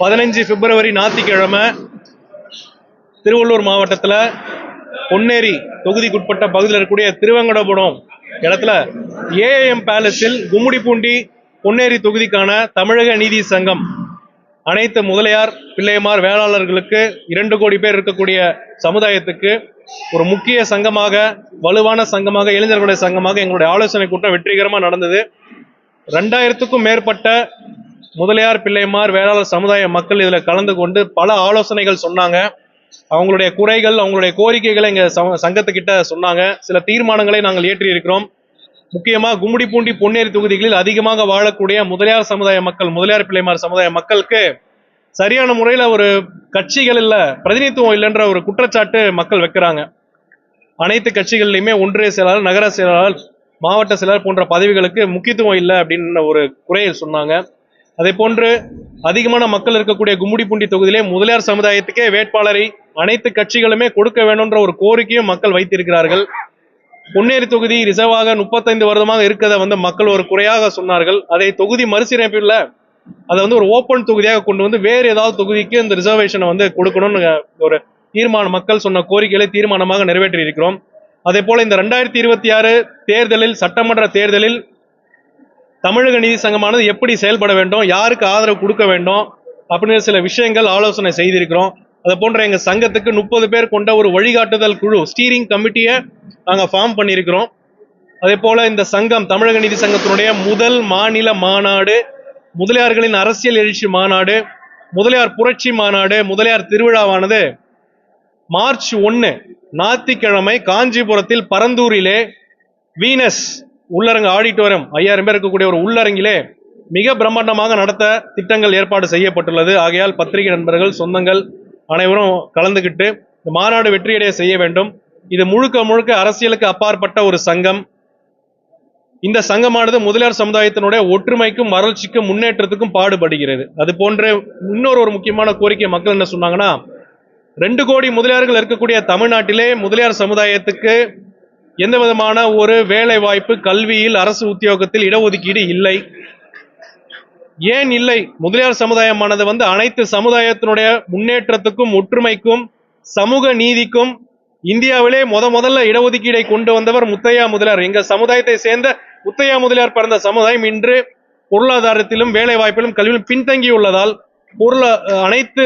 பதினஞ்சு பிப்ரவரி ஞாயிற்றுக்கிழமை திருவள்ளூர் மாவட்டத்தில் பொன்னேரி தொகுதிக்குட்பட்ட பகுதியில் இருக்கக்கூடிய திருவங்கடபுரம் இடத்துல ஏஎம் பேலஸில் கும்முடிப்பூண்டி பொன்னேரி தொகுதிக்கான தமிழக நீதி சங்கம் அனைத்து முதலியார் பிள்ளையமார் வேளாளர்களுக்கு இரண்டு கோடி பேர் இருக்கக்கூடிய சமுதாயத்துக்கு ஒரு முக்கிய சங்கமாக வலுவான சங்கமாக இளைஞர்களுடைய சங்கமாக எங்களுடைய ஆலோசனை கூட்டம் வெற்றிகரமாக நடந்தது. ரெண்டாயிரத்துக்கும் மேற்பட்ட முதலியார் பிள்ளைமார் வேளாளர் சமுதாய மக்கள் இதில் கலந்து கொண்டு பல ஆலோசனைகள் சொன்னாங்க. அவங்களுடைய குறைகள் அவங்களுடைய கோரிக்கைகளை எங்க சங்கத்துக்கிட்ட சொன்னாங்க. சில தீர்மானங்களை நாங்கள் ஏற்றி இருக்கிறோம் முக்கியமாக கும்முடிப்பூண்டி பொன்னேரி தொகுதிகளில் அதிகமாக வாழக்கூடிய முதலியார் சமுதாய மக்கள் முதலியார் பிள்ளைமார் சமுதாய மக்களுக்கு சரியான முறையில் ஒரு கட்சிகள் இல்ல பிரதிநிதித்துவம் இல்லைன்ற ஒரு குற்றச்சாட்டு மக்கள் வைக்கிறாங்க. அனைத்து கட்சிகள்லையுமே ஒன்றிய செயலாளர் நகர செயலாளர் மாவட்ட செயலாளர் போன்ற பதவிகளுக்கு முக்கியத்துவம் இல்லை அப்படின்னு ஒரு குறையை சொன்னாங்க. அதே போன்று அதிகமான மக்கள் இருக்கக்கூடிய கும்முடிப்பூண்டி தொகுதியிலே முதலியார் சமுதாயத்துக்கே வேட்பாளரை அனைத்து கட்சிகளுமே கொடுக்க வேண்டும்ன்ற ஒரு கோரிக்கையும் மக்கள் வைத்திருக்கிறார்கள். பொன்னேரி தொகுதி ரிசர்வாக முப்பத்தைந்து வருடமாக இருக்கிறத வந்து மக்கள் ஒரு குறையாக சொன்னார்கள். அதை தொகுதி மறுசீரமைப்பில் அதை வந்து ஒரு ஓப்பன் தொகுதியாக கொண்டு வந்து வேறு ஏதாவது தொகுதிக்கு இந்த ரிசர்வேஷனை வந்து கொடுக்கணும்னு ஒரு தீர்மானம் மக்கள் சொன்ன கோரிக்கைகளை தீர்மானமாக நிறைவேற்றி இருக்கிறோம் அதே போல இந்த ரெண்டாயிரத்தி இருபத்தி ஆறு தேர்தலில் சட்டமன்ற தேர்தலில் தமிழக நீதி சங்கமானது எப்படி செயல்பட வேண்டும் யாருக்கு ஆதரவு கொடுக்க வேண்டும் அப்படின்னு சில விஷயங்கள் ஆலோசனை செய்திருக்கிறோம். அதை போன்ற எங்கள் சங்கத்துக்கு முப்பது பேர் கொண்ட ஒரு வழிகாட்டுதல் குழு ஸ்டீரிங் கமிட்டியை நாங்கள் ஃபார்ம் பண்ணியிருக்கிறோம். அதே போல் இந்த சங்கம் தமிழக நீதி சங்கத்தினுடைய முதல் மாநில மாநாடு முதலியார்களின் அரசியல் எழுச்சி மாநாடு முதலியார் புரட்சி மாநாடு முதலியார் திருவிழாவானது மார்ச் ஒன்று ஞாயிற்றுக்கிழமை காஞ்சிபுரத்தில் பரந்தூரிலே வீனஸ் உள்ளரங்கு ஆடிட்டோரியம் ஐயாயிரம் பேர் இருக்கக்கூடிய ஒரு உள்ளரங்கிலே மிக பிரம்மாண்டமாக நடத்த திட்டங்கள் ஏற்பாடு செய்யப்பட்டுள்ளது. ஆகையால் பத்திரிகை நண்பர்கள் சொந்தங்கள் அனைவரும் கலந்துக்கிட்டு இந்த மாநாடு வெற்றியடைய செய்ய வேண்டும். இது முழுக்க முழுக்க அரசியலுக்கு அப்பாற்பட்ட ஒரு சங்கம். இந்த சங்கமானது முதலியார் சமுதாயத்தினுடைய ஒற்றுமைக்கும் வறட்சிக்கும் முன்னேற்றத்துக்கும் பாடுபடுகிறது. அது போன்ற இன்னொரு ஒரு முக்கியமான கோரிக்கை மக்கள் என்ன சொன்னாங்கன்னா ரெண்டு கோடி முதலியார்கள் இருக்கக்கூடிய தமிழ்நாட்டிலே முதலியார் சமுதாயத்துக்கு எந்த விதமான ஒரு வேலை வாய்ப்பு கல்வியில் அரசு உத்தியோகத்தில் இடஒதுக்கீடு இல்லை. ஏன் இல்லை? முதலியார் சமுதாயமானது வந்து அனைத்து சமுதாயத்தினுடைய முன்னேற்றத்துக்கும் ஒற்றுமைக்கும் சமூக நீதிக்கும் இந்தியாவிலே முத முதல்ல இடஒதுக்கீடை கொண்டு வந்தவர் முத்தையா முதலியார். எங்க சமுதாயத்தை சேர்ந்த முத்தையா முதலியார் பிறந்த சமுதாயம் இன்று பொருளாதாரத்திலும் வேலை வாய்ப்பிலும் கல்வியிலும் பின்தங்கியுள்ளதால் பொருள அனைத்து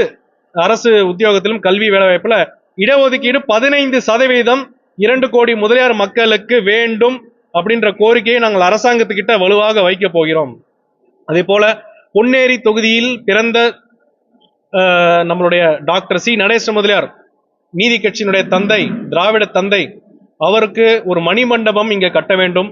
அரசு உத்தியோகத்திலும் கல்வி வேலை வாய்ப்புல இடஒதுக்கீடு பதினைந்து சதவீதம் இரண்டு கோடி முதலியார் மக்களுக்கு வேண்டும் அப்படின்ற கோரிக்கையை நாங்கள் அரசாங்கத்துக்கிட்ட வலுவாக வைக்க போகிறோம். அதே போல பொன்னேரி தொகுதியில் பிறந்த நம்மளுடைய டாக்டர் சி. நடேச முதலியார் நீதி கட்சியினுடைய தந்தை திராவிட தந்தை அவருக்கு ஒரு மணிமண்டபம் இங்கே கட்ட வேண்டும்.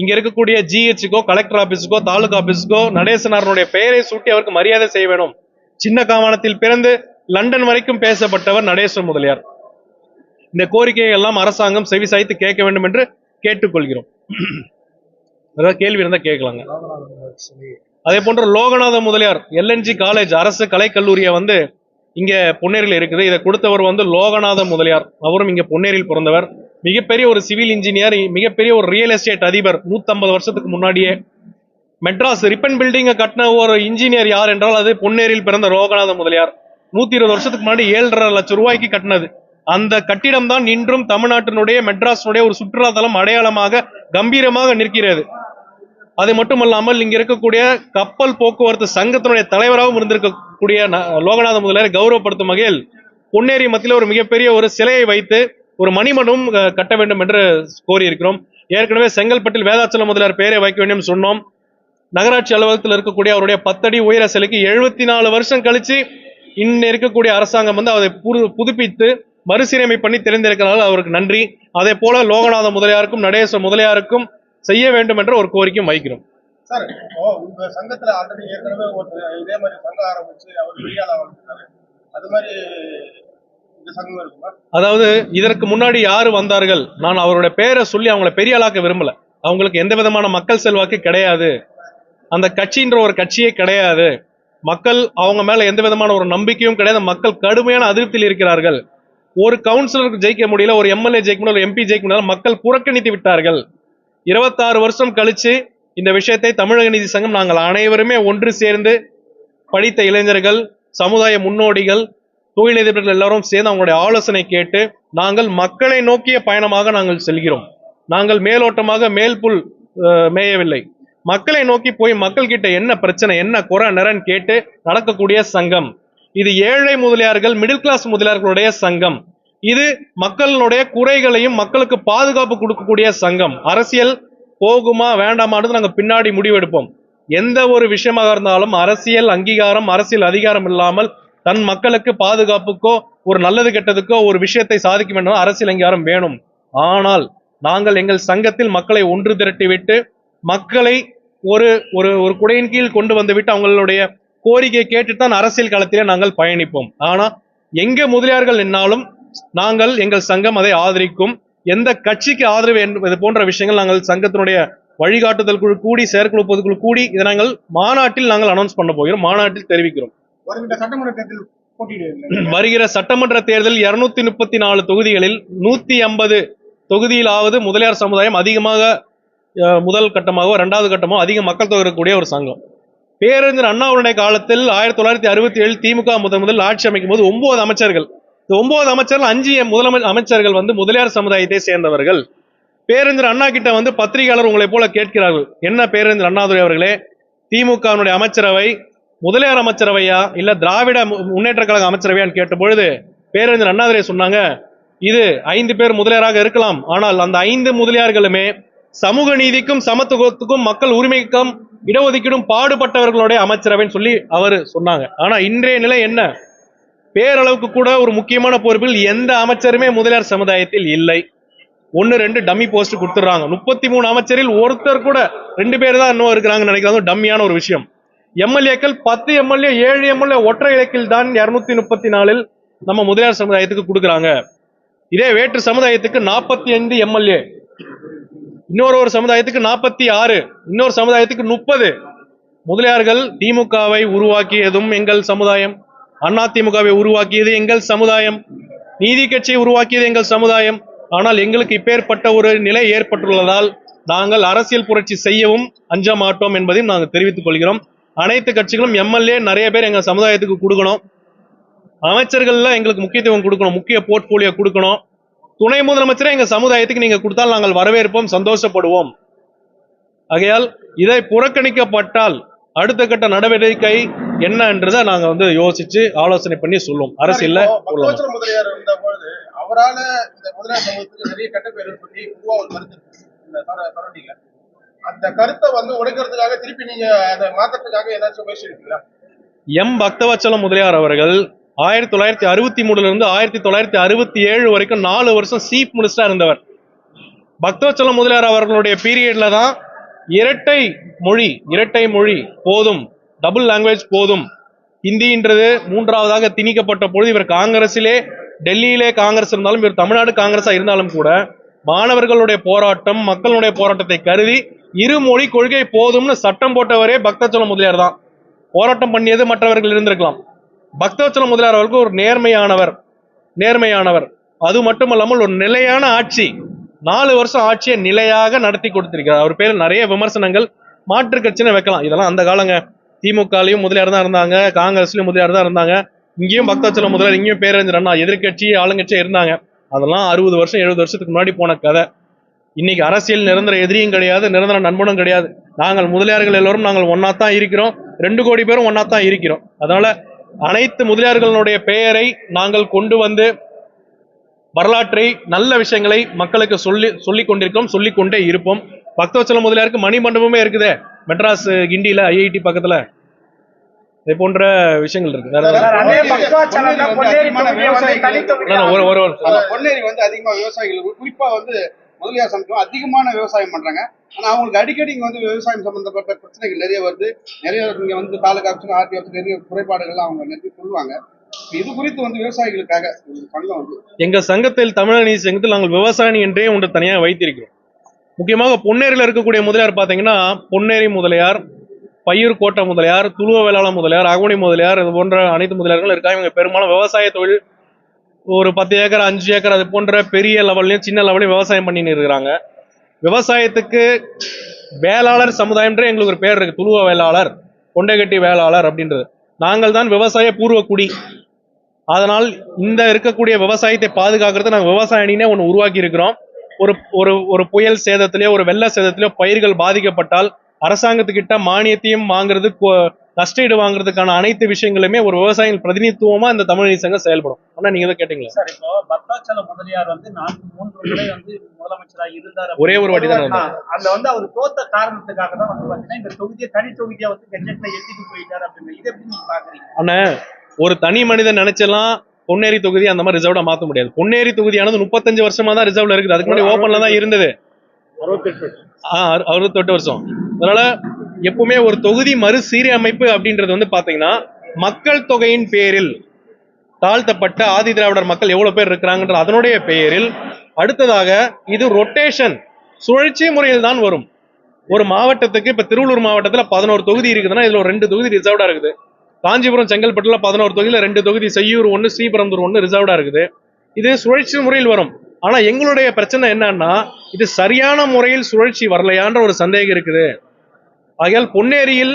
இங்கே இருக்கக்கூடிய ஜிஹெச்சுக்கோ கலெக்டர் ஆபீஸுக்கோ தாலுகா ஆஃபீஸுக்கோ நடேசனாரனுடைய பெயரை சூட்டி அவருக்கு மரியாதை செய்ய வேண்டும். சின்ன காமானத்தில் பிறந்து லண்டன் வரைக்கும் பேசப்பட்டவர் நடேச முதலியார். இந்த கோரிக்கையை எல்லாம் அரசாங்கம் செவிசாய்த்து கேட்க வேண்டும் என்று கேட்டுக்கொள்கிறோம். ஏதாவது கேள்வி இருந்தால் கேட்கலாங்க. அதே போன்ற லோகநாத முதலியார் எல்என்ஜி காலேஜ் அரசு கலைக்கல்லூரியை வந்து இங்க பொன்னேரியில் இருக்குது. இதை கொடுத்தவர் வந்து லோகநாத முதலியார். அவரும் இங்க பொன்னேரியில் பிறந்தவர். மிகப்பெரிய ஒரு சிவில் இன்ஜினியர் மிகப்பெரிய ஒரு ரியல் எஸ்டேட் அதிபர். 150 வருஷத்துக்கு முன்னாடியே மெட்ராஸ் ரிப்பன் பில்டிங்கை கட்டின ஒரு இன்ஜினியர் யார் என்றால் அது பொன்னேரியில் பிறந்த லோகநாத முதலியார். நூத்தி இருபது வருஷத்துக்கு முன்னாடி ஏழரை லட்சம் ரூபாய்க்கு கட்டினது. அந்த கட்டிடம் தான் இன்றும் தமிழ்நாட்டினுடைய மெட்ராஸினுடைய ஒரு சுற்றுலாத்தலம் அடையாளமாக கம்பீரமாக நிற்கிறது. அது மட்டுமல்லாமல் இங்க இருக்கக்கூடிய கப்பல் போக்குவரத்து சங்கத்தினுடைய தலைவராகவும் இருந்திருக்கக்கூடிய ந- லோகநாத முதலியாரை கௌரவப்படுத்தும் வகையில் பொன்னேரி மத்தியில் ஒரு மிகப்பெரிய ஒரு சிலையை வைத்து ஒரு மணிமனும் கட்ட வேண்டும் என்று கோரியிருக்கிறோம். ஏற்கனவே செங்கல்பட்டில் வேதாச்சலம் முதலியார் பெயரை வைக்க வேண்டும் சொன்னோம். நகராட்சி அலுவலகத்தில் இருக்கக்கூடிய அவருடைய பத்தடி உயர சிலைக்கு எழுபத்தி நாலு வருஷம் கழிச்சு இன்னும் இருக்கக்கூடிய அரசாங்கம் வந்து அதை புது புதுப்பித்து மறுசீரமை பண்ணி தெரிந்திருக்கிறார்கள் அவருக்கு நன்றி. அதே போல லோகநாத முதலியாருக்கும் நடேச முதலியாருக்கும் செய்ய வேண்டும் என்ற ஒரு கோரிக்கையும் வைக்கிறோம் சார் உங்க சங்கத்துல ஆல்ரெடி ஏற்கனவே ஒரு இதே மாதிரி சங்கம் ஆரம்பிச்சு அவர் அது மாதிரி அதாவது இதற்கு முன்னாடி யாரு வந்தார்கள்? நான் அவருடைய பேரை சொல்லி அவங்கள பெரிய ஆளாக்க விரும்பல. அவங்களுக்கு எந்த விதமான மக்கள் செல்வாக்கு கிடையாது. அந்த கட்சின்ற ஒரு கட்சியே கிடையாது. மக்கள் அவங்க மேல எந்த விதமான ஒரு நம்பிக்கையும் கிடையாது. மக்கள் கடுமையான அதிருப்தியில் இருக்கிறார்கள். ஒரு கவுன்சிலருக்கு ஜெயிக்க முடியல ஒரு எம்எல்ஏ ஜெயிக்க முடியல ஒரு எம்பி ஜெயிக்க முடியல மக்கள் புறக்கணித்து விட்டார்கள். இருபத்தாறு வருஷம் கழிச்சு இந்த விஷயத்தை தமிழக நீதி சங்கம் நாங்கள் அனைவருமே ஒன்று சேர்ந்து படித்த இளைஞர்கள் சமுதாய முன்னோடிகள் தொழிலதிபர்கள் எல்லாரும் சேர்ந்து அவங்களுடைய ஆலோசனை கேட்டு நாங்கள் மக்களை நோக்கிய பயணமாக நாங்கள் செல்கிறோம். நாங்கள் மேலோட்டமாக மேல் புல் மேயவில்லை. மக்களை நோக்கி போய் மக்கள் கிட்ட என்ன பிரச்சனை என்ன குறை நிறன் கேட்டு நடக்கக்கூடிய சங்கம். இது ஏழை முதலியார்கள் மிடில் கிளாஸ் முதலியார்களுடைய சங்கம். இது மக்களுடைய குறைகளையும் மக்களுக்கு பாதுகாப்பு கொடுக்கக்கூடிய சங்கம். அரசியல் போகுமா வேண்டாமான்னு நாங்கள் பின்னாடி முடிவெடுப்போம். எந்த ஒரு விஷயமாக இருந்தாலும் அரசியல் அங்கீகாரம் அரசியல் அதிகாரம் இல்லாமல் தன் மக்களுக்கு பாதுகாப்புக்கோ ஒரு நல்லது கெட்டதுக்கோ ஒரு விஷயத்தை சாதிக்க வேண்டும் அரசியல் அங்கீகாரம் வேணும். ஆனால் நாங்கள் எங்கள் சங்கத்தில் மக்களை ஒன்று திரட்டிவிட்டு மக்களை ஒரு ஒரு ஒரு குடையின் கீழ் கொண்டு வந்துவிட்டு அவங்களுடைய கோரிக்கையை கேட்டுட்டு தான் அரசியல் களத்திலே நாங்கள் பயணிப்போம். ஆனா எங்க முதலியார்கள் நின்னாலும் நாங்கள் எங்கள் சங்கம் அதை ஆதரிக்கும். எந்த கட்சிக்கு ஆதரவு என்பது போன்ற விஷயங்கள் நாங்கள் சங்கத்தினுடைய வழிகாட்டுதல் குழு கூடி செயற்குழு பொதுக்குழு கூடி இதை நாங்கள் மாநாட்டில் நாங்கள் அனௌன்ஸ் பண்ண போகிறோம். மாநாட்டில் தெரிவிக்கிறோம். வருகிற சட்டமன்ற தேர்தல் இருநூத்தி முப்பத்தி நாலு தொகுதிகளில் நூத்தி ஐம்பது தொகுதியிலாவது முதலியார் சமுதாயம் அதிகமாக முதல் கட்டமாகவோ இரண்டாவது கட்டமோ அதிக மக்கள் தொகை இருக்கக்கூடிய ஒரு சங்கம். பேரறிஞர் அண்ணாவுடைய காலத்தில் ஆயிரத்தி தொள்ளாயிரத்தி அறுபத்தி ஏழு திமுக முதன் முதல் ஆட்சி அமைக்கும் போது ஒன்பது அமைச்சர்கள். இந்த ஒன்பது அமைச்சர்கள் அஞ்சு முதலமை அமைச்சர்கள் வந்து முதலியார் சமுதாயத்தை சேர்ந்தவர்கள். பேரறிஞர் அண்ணா கிட்ட வந்து பத்திரிகையாளர் உங்களை போல கேட்கிறார்கள். என்ன பேரறிஞர் அண்ணாதுரை அவர்களே? திமுகவினுடைய அமைச்சரவை முதலியார் அமைச்சரவையா? இல்ல திராவிட மு- முன்னேற்ற கழக அமைச்சரவையான்னு கேட்ட பொழுது பேரறிஞர் அண்ணாதுரை சொன்னாங்க இது ஐந்து பேர் முதலியாராக இருக்கலாம். ஆனால் அந்த ஐந்து முதலியார்களுமே சமூக நீதிக்கும் சமத்துவத்துக்கும் மக்கள் உரிமைக்கும் இடஒதுக்கீடும் பாடுபட்டவர்களுடைய அமைச்சரவைன்னு சொல்லி அவர் சொன்னாங்க. ஆனா இன்றைய நிலை என்ன? பேரளவுக்கு கூட ஒரு முக்கியமான பொறுப்பில் எந்த அமைச்சருமே முதலியார் சமுதாயத்தில் இல்லை. ஒன்னு ரெண்டு டம்மி போஸ்ட் கொடுத்துட்றாங்க. முப்பத்தி மூணு அமைச்சரில் ஒருத்தர் கூட ரெண்டு பேர் தான் இன்னும் இருக்கிறாங்கன்னு நினைக்கிறாங்க டம்மியான ஒரு விஷயம். எம்எல்ஏக்கள் பத்து எம்எல்ஏ ஏழு எம்எல்ஏ ஒற்றை இலக்கில் தான் இரநூத்தி முப்பத்தி நாலில் நம்ம முதலியார் சமுதாயத்துக்கு கொடுக்குறாங்க. இதே வேற்று சமுதாயத்துக்கு நாற்பத்தி ஐந்து எம்எல்ஏ இன்னொரு ஒரு சமுதாயத்துக்கு நாற்பத்தி ஆறு இன்னொரு சமுதாயத்துக்கு முப்பது. முதலியார்கள் திமுகவை உருவாக்கியதும் எங்கள் சமுதாயம். அண்ணா திமுகவை உருவாக்கியது எங்கள் சமுதாயம். நீதி கட்சியை உருவாக்கியது எங்கள் சமுதாயம். ஆனால் எங்களுக்கு இப்பேற்பட்ட ஒரு நிலை ஏற்பட்டுள்ளதால் நாங்கள் அரசியல் புரட்சி செய்யவும் அஞ்ச மாட்டோம் என்பதையும் நாங்கள் தெரிவித்துக் கொள்கிறோம். அனைத்து கட்சிகளும் எம்எல்ஏ நிறைய பேர் எங்கள் சமுதாயத்துக்கு கொடுக்கணும். அமைச்சர்கள்லாம் எங்களுக்கு முக்கியத்துவம் கொடுக்கணும் முக்கிய போர்ட்போலியோ கொடுக்கணும். துணை முதலமைச்சரை எங்க சமுதாயத்துக்கு நீங்க கொடுத்தால் நாங்கள் வரவேற்போம் சந்தோஷப்படுவோம். ஆகையால் இதை புறக்கணிக்கப்பட்டால் அடுத்த கட்ட நடவடிக்கை என்னன்றதை நாங்க வந்து யோசிச்சு ஆலோசனை பண்ணி சொல்லுவோம். பொழுது அவரால இந்த முதலியார் சமூகத்துக்கு நிறைய கெட்ட பேர் சொல்லி பொதுவா ஒரு கருத்து இருக்கு இந்த சரௌண்டிங்ல அந்த கருத்தை வந்து உடைக்கிறதுக்காக திருப்பி நீங்க அதை மாத்தறதுக்காக ஏதாச்சும் முயற்சி இருக்கீங்களா எம். பக்தவச்சலம் முதலியார் அவர்கள் ஆயிரத்தி தொள்ளாயிரத்தி அறுபத்தி மூணுல இருந்து ஆயிரத்தி தொள்ளாயிரத்தி அறுபத்தி ஏழு வரைக்கும் நாலு வருஷம் சீஃப் மினிஸ்டரா இருந்தவர். பக்தோச்சலம் முதலியார் அவர்களுடைய பீரியட்ல தான் இரட்டை மொழி இரட்டை மொழி போதும் டபுள் லாங்குவேஜ் போதும். ஹிந்தின்றது மூன்றாவதாக திணிக்கப்பட்ட பொழுது இவர் காங்கிரஸிலே டெல்லியிலே காங்கிரஸ் இருந்தாலும் இவர் தமிழ்நாடு காங்கிரஸா இருந்தாலும் கூட மாணவர்களுடைய போராட்டம் மக்களுடைய போராட்டத்தை கருதி இருமொழி கொள்கை போதும்னு சட்டம் போட்டவரே பக்தச்சலம் முதலியார் தான். போராட்டம் பண்ணியது மற்றவர்கள் இருந்திருக்கலாம். பக்தவச்சலம் முதலியார் அவர்களுக்கு ஒரு நேர்மையானவர் நேர்மையானவர். அது மட்டுமல்லாமல் ஒரு நிலையான ஆட்சி. நாலு வருஷம் ஆட்சியை நிலையாக நடத்தி கொடுத்திருக்கிறார். அவர் பேர் நிறைய விமர்சனங்கள் மாற்று கட்சின்னு வைக்கலாம். இதெல்லாம் அந்த காலங்க. திமுகலையும் முதலியார் தான் இருந்தாங்க காங்கிரஸ்லயும் முதலியார் தான் இருந்தாங்க இங்கேயும் பக்தவச்சலம் முதலியார் இங்கேயும் பேரறிஞர் அண்ணா எதிர்க்கட்சி ஆளுங்கட்சியா இருந்தாங்க. அதெல்லாம் அறுபது வருஷம் எழுபது வருஷத்துக்கு முன்னாடி போன கதை. இன்னைக்கு அரசியல் நிரந்தர எதிரியும் கிடையாது நிரந்தர நண்பனும் கிடையாது. நாங்கள் முதலியார்கள் எல்லோரும் நாங்கள் ஒன்னா தான் இருக்கிறோம். ரெண்டு கோடி பேரும் ஒன்னா தான் இருக்கிறோம். அதனால அனைத்து முதலியார்களுடைய பெயரை நாங்கள் கொண்டு வந்து வரலாற்றை நல்ல விஷயங்களை மக்களுக்கு சொல்லி சொல்லிக் கொண்டிருக்கோம் சொல்லிக் கொண்டே இருப்போம். பக்தவச்சலம் முதலியாருக்கு மணி மண்டபமே இருக்குதே. மெட்ராஸ் கிண்டியில ஐஐடி பக்கத்துல. இது போன்ற விஷயங்கள் இருக்கு. ஒரு ஒரு அதிகமா விவசாயிகள் குறிப்பா வந்து முதலியார் சமூகம் அதிகமான விவசாயம் பண்றாங்க. ஆனா அவங்களுக்கு அடிக்கடி இங்க வந்து விவசாயம் சம்பந்தப்பட்ட பிரச்சனைகள் நிறைய வருது. நிறைய இங்க வந்து தாலுகா ஆஃபீஸ் ஆர்டி ஆஃபீஸ் நிறைய குறைபாடுகள்லாம் அவங்க நிறைய சொல்லுவாங்க. இது குறித்து வந்து விவசாயிகளுக்காக சங்கம் வந்து எங்க சங்கத்தில் தமிழக சங்கத்தில் நாங்கள் விவசாயி என்றே ஒன்று தனியாக வைத்திருக்கிறோம். முக்கியமாக பொன்னேரியில் இருக்கக்கூடிய முதலியார் பார்த்தீங்கன்னா பொன்னேரி முதலியார் பையூர் கோட்டை முதலியார் துளுவ வேளாள முதலியார் அகோணி முதலியார் இது போன்ற அனைத்து முதலியார்களும் இருக்காங்க. இவங்க பெரும்பாலும் விவசாய தொழில் ஒரு பத்து ஏக்கர் அஞ்சு ஏக்கர் அது போன்ற பெரிய லெவல்லையும் சின்ன லெவல்லையும் விவசாயம் பண்ணின்னு இருக்கிறாங்க. விவசாயத்துக்கு வேளாளர் சமுதாயம்ன்ற எங்களுக்கு ஒரு பேர் இருக்குது துளுவ வேளாளர் கொண்டைக்கட்டி வேளாளர் அப்படின்றது. நாங்கள் தான் விவசாய பூர்வ குடி. அதனால் இந்த இருக்கக்கூடிய விவசாயத்தை பாதுகாக்கிறது நாங்கள் விவசாய அணினே ஒன்று உருவாக்கி இருக்கிறோம். ஒரு ஒரு ஒரு புயல் சேதத்திலேயோ ஒரு வெள்ள சேதத்திலேயோ பயிர்கள் பாதிக்கப்பட்டால் அரசாங்கத்துக்கிட்ட மானியத்தையும் வாங்குறது நஷ்டஈடு வாங்குறதுக்கான அனைத்து விஷயங்களுமே ஒரு விவசாயிகள் பிரதிநிதித்துவமா இந்த தமிழ் சங்கம் செயல்படும். ஆனா நீங்க தான் கேட்டீங்களா? சார் இப்போ பக்தாச்சல முதலியார் வந்து நான்கு மூன்று முறை வந்து முதலமைச்சராக இருந்தார் ஒரே ஒரு வாட்டி தான் அதுல வந்து அவர் தோத்த காரணத்துக்காக தான் வந்து பாத்தீங்கன்னா இந்த தொகுதியை தனி தொகுதியா வந்து கெஜெட்ல எழுதிட்டு போயிட்டாரு அப்படின்னு இதை எப்படி நீங்க பாக்குறீங்க? ஆனா ஒரு தனி மனிதன் நினைச்செல்லாம் பொன்னேரி தொகுதி அந்த மாதிரி ரிசர்வ்டா மாத்த முடியாது. பொன்னேரி தொகுதியானது முப்பத்தஞ்சு வருஷமா தான் ரிசர்வ்ல இருக்குது. அதுக்கு முன்னாடி ஓப்பன்ல தான் இருந்தது. அறுபத்தெட்டு வருஷம். அதனால எப்பவுமே ஒரு தொகுதி மறுசீரமைப்பு அப்படின்றது வந்து பாத்தீங்கன்னா மக்கள் தொகையின் பேரில் தாழ்த்தப்பட்ட ஆதி திராவிடர் மக்கள் எவ்வளவு பேர் இருக்கிறாங்கன்ற அதனுடைய பெயரில் அடுத்ததாக இது ரொட்டேஷன் சுழற்சி முறையில் தான் வரும். ஒரு மாவட்டத்துக்கு இப்ப திருவள்ளூர் மாவட்டத்துல பதினோரு தொகுதி இருக்குதுன்னா இதுல ஒரு ரெண்டு தொகுதி ரிசர்வ்டாக இருக்குது. காஞ்சிபுரம் செங்கல்பட்டுல பதினோரு தொகுதியில் ரெண்டு தொகுதி செய்யூர் ஒன்று ஸ்ரீபெரும்புதூர் ஒன்று ரிசர்வ்டாக இருக்குது. இது சுழற்சி முறையில் வரும். ஆனா எங்களுடைய பிரச்சனை என்னன்னா இது சரியான முறையில் சுழற்சி வரலையான்ற ஒரு சந்தேகம் இருக்குது. ஆகையால் பொன்னேரியில்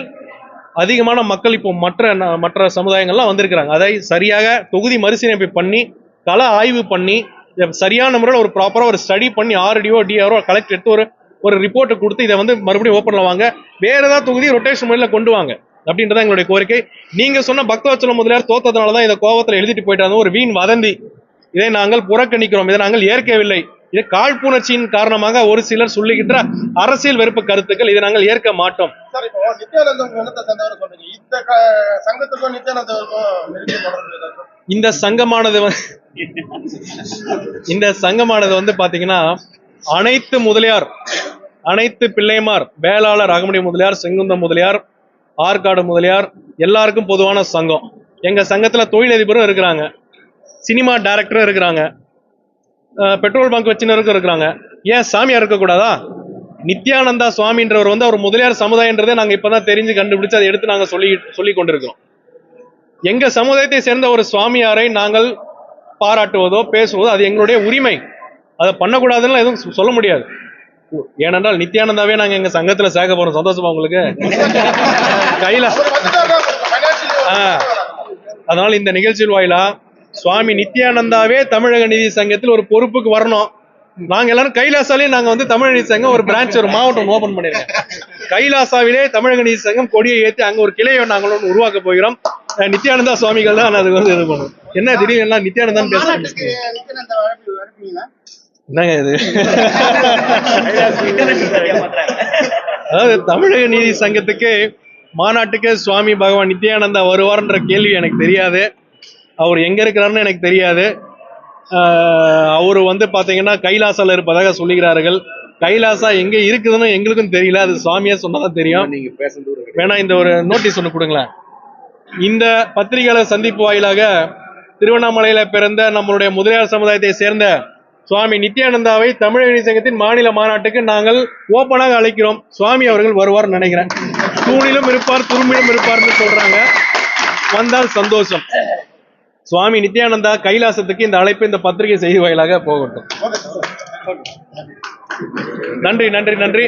அதிகமான மக்கள் இப்போ மற்ற ந- மற்ற சமுதாயங்கள்லாம் வந்திருக்கிறாங்க. அதை சரியாக தொகுதி மறுசீரமைப்பு பண்ணி கள ஆய்வு பண்ணி சரியான முறையில் ஒரு ப்ராப்பராக ஒரு ஸ்டடி பண்ணி ஆர்டிஓ டிஆர்ஓ கலெக்ட் எடுத்து ஒரு ஒரு ரிப்போர்ட்டை கொடுத்து இதை வந்து மறுபடியும் ஓப்பனில் வாங்க. வேற ஏதாவது தொகுதி ரொட்டேஷன் முறையில் கொண்டு வாங்க. அப்படின்றத எங்களுடைய கோரிக்கை. நீங்க சொன்ன பக்தவச்சலம் முதலியார் தோத்ததுனால தான் இதை கோவத்தில் எழுதிட்டு போயிட்டாங்க. ஒரு வீண் வதந்தி. இதை நாங்கள் புறக்கணிக்கிறோம். இதை நாங்கள் ஏற்கவில்லை. இது காழ்ப்புணர்ச்சியின் காரணமாக ஒரு சிலர் சொல்லுகின்ற அரசியல் வெறுப்பு கருத்துக்கள் இதை நாங்கள் ஏற்க மாட்டோம். இந்த சங்கமானது இந்த சங்கமானது வந்து பாத்தீங்கன்னா அனைத்து முதலியார் அனைத்து பிள்ளைமார் வேளாளர் அகமடி முதலியார் செங்குந்த முதலியார் ஆற்காடு முதலியார் எல்லாருக்கும் பொதுவான சங்கம். எங்க சங்கத்துல தொழிலதிபரும் இருக்கிறாங்க. சினிமா டைரக்டரும் இருக்கிறாங்க. பெட்ரோல் பங்க் வச்சினருக்கும் இருக்கிறாங்க. ஏன் சாமியார் இருக்கக்கூடாதா? நித்யானந்தா சுவாமின்றவர் வந்து அவர் முதலியார் சமுதாயன்றதை நாங்க இப்பதான் தெரிஞ்சு கண்டுபிடிச்சு அதை எடுத்து நாங்க சொல்லி சொல்லி கொண்டிருக்கிறோம். எங்க சமுதாயத்தை சேர்ந்த ஒரு சுவாமியாரை நாங்கள் பாராட்டுவதோ பேசுவதோ அது எங்களுடைய உரிமை. அதை பண்ணக்கூடாதுன்னு எதுவும் சொல்ல முடியாது. ஏனென்றால் நித்யானந்தாவே நாங்க எங்க சங்கத்துல சேர்க்க போறோம். சந்தோஷமா உங்களுக்கு? கையில. அதனால இந்த நிகழ்ச்சியில் வாயிலா சுவாமி நித்யானந்தாவே தமிழக நிதி சங்கத்தில் ஒரு பொறுப்புக்கு வரணும். நாங்க எல்லாரும் கைலாசாலே நாங்க வந்து தமிழக நீதி சங்கம் ஒரு பிரான்ச் ஒரு மாவட்டம் ஓபன் பண்ணிருக்கோம். கைலாசாவிலே தமிழக நீதி சங்கம் கொடியை ஏத்தி அங்க ஒரு கிளையை நாங்கள் ஒன்று உருவாக்க போகிறோம். நித்யானந்தா சுவாமிகள் தான் அதுக்கு வந்து இது பண்ணும். என்ன திடீர்னு எல்லாம் நித்யானந்தான் பேசுறேன் என்னங்க இது? அதாவது தமிழக நீதி சங்கத்துக்கு மாநாட்டுக்கு சுவாமி பகவான் நித்யானந்தா வருவார்ன்ற கேள்வி எனக்கு தெரியாது. அவர் எங்க இருக்கிறாருன்னு எனக்கு தெரியாது. அவரு வந்து பாத்தீங்கன்னா கைலாசால இருப்பதாக சொல்லுகிறார்கள். கைலாசா எங்க இருக்குதுன்னு எங்களுக்கும் தெரியல. அது சுவாமியா சொன்னதான் தெரியும். நீங்க பேசுறது வேணா இந்த ஒரு நோட்டீஸ் ஒன்று கொடுங்களேன். இந்த பத்திரிகையாளர் சந்திப்பு வாயிலாக திருவண்ணாமலையில பிறந்த நம்மளுடைய முதலியார் சமுதாயத்தை சேர்ந்த சுவாமி நித்யானந்தாவை தமிழக நீதி சங்கத்தின் மாநில மாநாட்டுக்கு நாங்கள் ஓப்பனாக அழைக்கிறோம். சுவாமி அவர்கள் வருவார் நினைக்கிறேன். தூணிலும் இருப்பார் துரும்பிலும் இருப்பார்னு சொல்றாங்க. வந்தால் சந்தோஷம். சுவாமி நித்யானந்தா கைலாசத்துக்கு இந்த அழைப்பு இந்த பத்திரிகை செய்தி வாயிலாக போகட்டும். நன்றி நன்றி நன்றி.